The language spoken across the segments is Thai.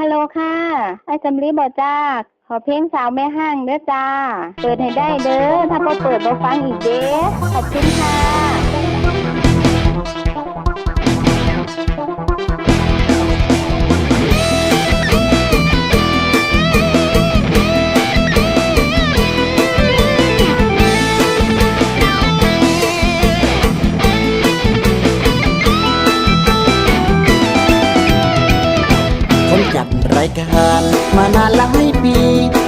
ฮัลโหลค่ะ ไอ้จำลีบอจ้า ขอเพลงสาวแม่ห้างเด้อจ้า เปิดให้ได้เด้อ ถ้าพอเปิดบ่ฟังอีกเด้อ ขอบคุณค่ะายการ มานานหลายปี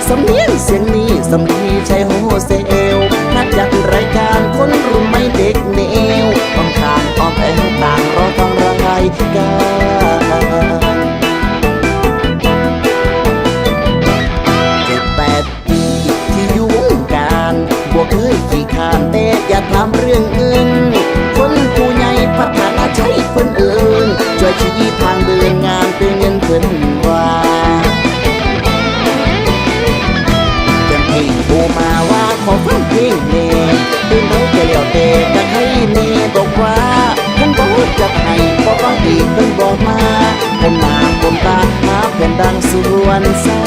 สำเนียงเสียงนี้สำลีใช่โฮเซลนักจัดรายการคนรุ่นไม่เด็กเนวต้องทางอ้อมแอวต่างรอฟังรายการเจ็ดแปดปีที่ยู่งการบวกเคยขี้ขานแต่อย่าทำเรื่องอื่น คนผู้ใหญ่พัฒนาใช้คนอื่นช่วยชี้ทา อีกเพิ่นบอกมาผมหนาผมตาหาแผ่นดังส่วนสา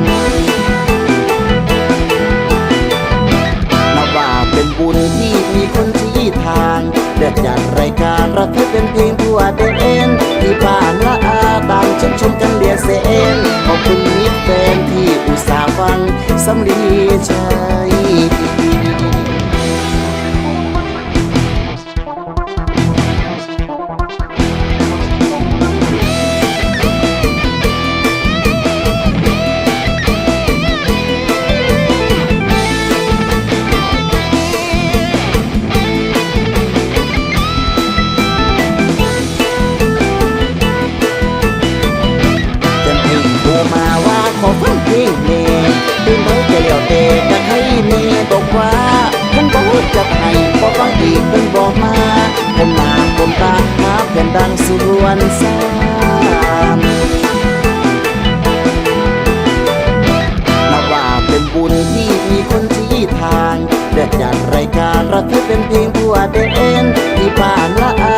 มนับว่าเป็นบุญที่มีคนชี้ทางเด็ดจัดรายการเราเคยเป็นเพลงทั่วเดินที่บ้านละอาต่างชื่นชมกันเดียเสนขอบคุณมิตรแฟนที่อุตส่าห์ฟังสำลี เจะเลี้ยวเตะจะให้เน่บอกว่าผมบอกจะให้พอฟังอีกเพิ่นบอกมา ผมหน้าผมตาหาแผ่นดังส่วนสามนับว่าเป็นบุญที่มีคนชี้ทางเด็ดจัดรายการเราเคยเป็นเพลงทั่วเดินที่ผ่านละอา